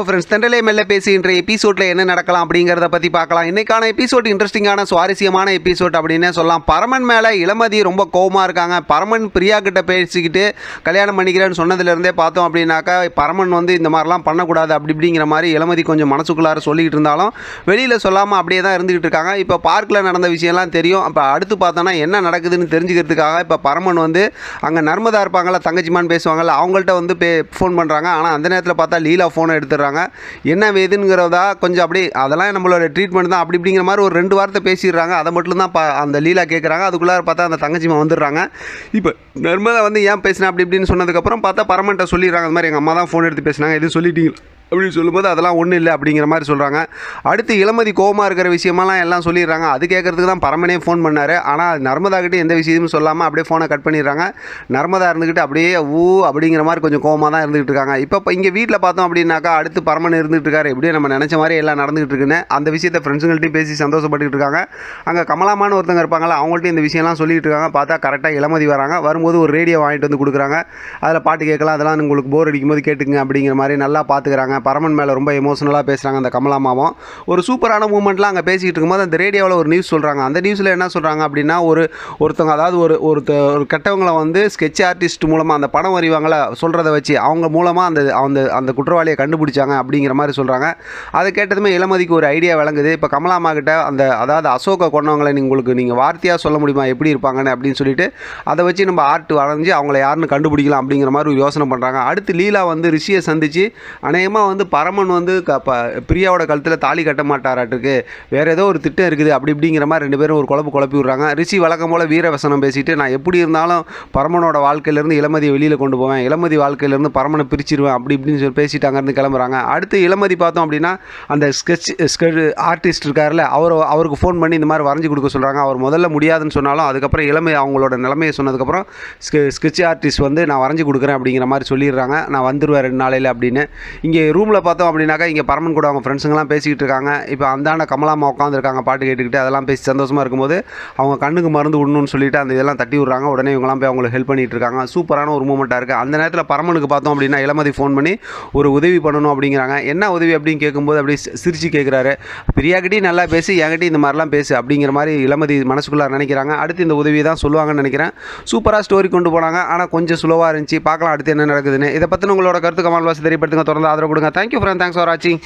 Hello friends தென்றலே மெல்ல பேசி இன்றைய எபிசோடில் என்ன நடக்கலாம் அப்படிங்கிறத பற்றி பார்க்கலாம். இன்றைக்கான எபிசோட் இன்ட்ரெஸ்டிங்கான சுவாரஸ்யமான எபிசோட் அப்படின்னே சொல்லலாம். பரமன் மேலே இளமதி ரொம்ப கோவமாக இருக்காங்க. பரமன் பிரியா கிட்ட பேசிக்கிட்டு கல்யாணம் பண்ணிக்கிறேன்னு சொன்னதுலேருந்தே பார்த்தோம் அப்படின்னாக்கா பரமன் வந்து இந்த மாதிரிலாம் பண்ணக்கூடாது அப்படி இப்படிங்கிற மாதிரி இளமதி கொஞ்சம் மனசுக்குள்ளார சொல்லிக்கிட்டு இருந்தாலும் வெளியில் சொல்லாமல் அப்படியே தான் இருந்துகிட்டு இருக்காங்க. இப்போ பார்க்கில் நடந்த விஷயம்லாம் தெரியும். இப்போ அடுத்து பார்த்தோன்னா என்ன நடக்குதுன்னு தெரிஞ்சுக்கிறதுக்காக இப்போ பரமன் வந்து அங்கே நர்மதா இருப்பாங்களா தங்கச்சிமான்னு பேசுவாங்கள்ல அவங்கள்ட்ட வந்து பே ஃபோன் பண்ணுறாங்க ஆனால் அந்த நேரத்தில் பார்த்தா லீலா ஃபோனை எடுத்துடுறாங்க. என்ன வேதுங்கிறதா கொஞ்சம் அப்படி அதெல்லாம் நம்மளோட ட்ரீட்மெண்ட் தான். அப்படி இப்படிங்கிற மாதிரி ஒரு ரெண்டு வார்த்தை பேசிடுறாங்க. அதை மட்டும் தான் பா அந்த லீலா கேட்குறாங்க அதுக்குள்ளார பார்த்தா அந்த தங்கச்சிமா வந்துடுறாங்க. இப்போ நர்மதா வந்து ஏன் பேசினா அப்படி இப்படின்னு சொன்னதுக்கப்புறம் பார்த்தா பரமன்ட்ட சொல்லிடுறாங்க. அந்த மாதிரி எங்கள் அம்மா தான் ஃபோன் எடுத்து பேசினாங்க. எதுவும் சொல்லிட்டீங்களா? அப்படின்னு சொல்லும்போது அதெல்லாம் ஒன்றும் இல்லை அப்படிங்கிற மாதிரி சொல்கிறாங்க அடுத்து இளமதி கோவமாக இருக்கிற விஷயமெல்லாம் எல்லாம் சொல்லிடுறாங்க. அது கேட்கறதுக்கு தான் பரமனே ஃபோன் பண்ணார். ஆனால் நர்மதா கிட்டே எந்த விஷயமும் சொல்லாமல் அப்படியே ஃபோனை கட் பண்ணிடுறாங்க. நர்மதா இருந்துக்கிட்டு அப்படியே ஊ அப்படிங்கிற மாதிரி கொஞ்சம் கோவமாக தான் இருந்துகிட்டு இருக்காங்க. இப்போ இப்போ இங்கே வீட்டில் பார்த்தோம் அப்படின்னாக்கா அடுத்து பரமன் இருந்துகிட்டு இருக்காரு. எப்படியும் நம்ம நினச்ச மாதிரி எல்லாம் நடந்துகிட்டு இருக்குன்னு அந்த விஷயத்தை ஃப்ரெண்ட்ஸுங்கள்ட்டையும் பேசி சந்தோஷப்பட்டுக்கிட்டு இருக்காங்க. அங்கே கமலாமான்னு ஒருத்தங்க இருப்பாங்களா அவங்கள்ட்டையும் இந்த விஷயம்லாம் சொல்லிகிட்டு இருக்காங்க. பார்த்தா கரெக்டாக இளமதி வராங்க. வரும்போது ஒரு ரேடியோ வாங்கிட்டு வந்து கொடுக்குறாங்க. அதில் பாட்டு கேட்கலாம். அதெல்லாம் உங்களுக்கு போர் அடிக்கும்போது கேட்டுங்க அப்படிங்கிற மாதிரி நல்லா பார்த்துக்கிறாங்க பரமன் மேலே ரொம்ப எமோஷனலாக பேசுகிறாங்க அந்த கமலாமாவும் ஒரு சூப்பரான மூமெண்ட்லாம் அங்கே பேசிக்கிட்டு இருக்கும்போது அந்த ரேடியோவில் ஒரு நியூஸ் சொல்கிறாங்க அந்த நியூஸில் என்ன சொல்கிறாங்க அப்படின்னா ஒரு ஒருத்தவங்க அதாவது ஒரு ஒருத்த ஒரு கெட்டவங்களை வந்து ஸ்கெட்ச் ஆர்டிஸ்ட் மூலமாக அந்த படம் வரைவாங்கள சொல்கிறத வச்சு அவங்க மூலமாக அந்த அந்த அந்த குற்றவாளியை கண்டுபிடிச்சாங்க அப்படிங்கிற மாதிரி சொல்கிறாங்க அதை கேட்டதுமே இளமதிக்கு ஒரு ஐடியா விளங்குது. இப்போ கமலாமா கிட்ட அந்த அதாவது அசோகை கொண்டவங்களை நீங்கள் உங்களுக்கு நீங்கள் வார்த்தையாக சொல்ல முடியுமா? எப்படி இருப்பாங்கன்னு அப்படின்னு சொல்லிட்டு அதை வச்சு நம்ம ஆர்ட் வரைஞ்சி அவங்கள யாருன்னு கண்டுபிடிக்கலாம் அப்படிங்கிற மாதிரி ஒரு யோசனை பண்ணுறாங்க அடுத்து லீலா வந்து ரிஷியை சந்தித்து அநேகமாக வந்து பரமன் வந்து க ப பிரியாவோட கழுத்தில் தாலி கட்ட மாட்டாராட்டுக்கு. வேறு ஏதோ ஒரு திட்டம் இருக்குது அப்படி இப்படிங்கிற மாதிரி ரெண்டு பேரும் ஒரு குழப்பு குழப்பி விட்றாங்க. ரிஷி வழக்கம் போல் வீரவசனம் பேசிட்டு நான் எப்படி இருந்தாலும் பரமனோட வாழ்க்கையிலேருந்து இளமதியை வெளியில் கொண்டு போவேன். இளமதி வாழ்க்கையிலேருந்து பரமனை பிரிச்சிருவேன். அப்படி இப்படின்னு சொல்லி பேசிட்டு கிளம்புறாங்க. அடுத்து இளமதி பார்த்தோம் அப்படின்னா அந்த ஸ்கெட்ச் ஸ்கெட் ஆர்டிஸ்ட் இருக்கார்ல அவர் அவருக்கு ஃபோன் பண்ணி இந்த மாதிரி வரைஞ்சி கொடுக்க சொல்கிறாங்க அவர் முதல்ல முடியாதுன்னு சொன்னாலும் அதுக்கப்புறம் இளமை அவங்களோட நிலைமையை சொன்னதுக்கப்புறம் ஸ்கெட்ச் ஆர்டிஸ்ட் வந்து நான் வரைஞ்சி கொடுக்குறேன் அப்படிங்கிற மாதிரி சொல்லிடுறாங்க. நான் வந்துடுவேன் ரெண்டு நாளையில் அப்படின்னு. இங்கே ரூமில் பார்த்தோம் அப்படின்னாக்கா இங்கே பரமன் கூட அவங்க ஃப்ரெண்ட்ஸுங்கெல்லாம் பேசிக்கிட்டு இருக்காங்க. இப்போ அந்தாண்ட கமலாமா உட்காந்துருக்காங்க பாட்டு கேட்டுக்கிட்டு அதெல்லாம் பேசி சந்தோஷமாக இருக்கும்போது அவங்க கண்ணுக்கு மருந்து விடணும்னு சொல்லிட்டு அந்த இதெல்லாம் தட்டி விட்றாங்க. உடனே இவங்கலாம் போய் அவங்களுக்கு ஹெல்ப் பண்ணிட்டு இருக்காங்க. சூப்பரான ஒரு மூமெண்ட்டாக இருக்குது அந்த நேரத்தில் பரமனுக்கு பார்த்தோம் அப்படின்னா இளமதி ஃபோன் பண்ணி ஒரு உதவி பண்ணணும் அப்படிங்கிறாங்க. என்ன உதவி? அப்படின்னு கேட்கும்போது அப்படியே சி- சிரிச்சு கேட்குறாரு பிரியாக்கிட்டையும் நல்லா பேசி என்கிட்டையும் இந்த மாதிரிலாம் பேசு அப்படிங்கிற மாதிரி இளமதி மனசுக்குள்ளே நினைக்கிறாங்க. அடுத்து இந்த உதவி தான் சொல்லுவாங்கன்னு நினைக்கிறேன். சூப்பராக ஸ்டோரி கொண்டு போனாங்க. ஆனால் கொஞ்சம் ஸ்லோவாக இருந்துச்சு. பார்க்கலாம் அடுத்து என்ன நடக்குதுன்னு. இதை பற்றின உங்களோட கருத்து கமல் வாசி தெரியப்படுத்துங்க. தொடர்ந்து ஆதரவு கொடுங்க. தேங்க்யூ ஃப்ரெண்ட் தேங்க்ஸ் ஃபார் வாட்சிங்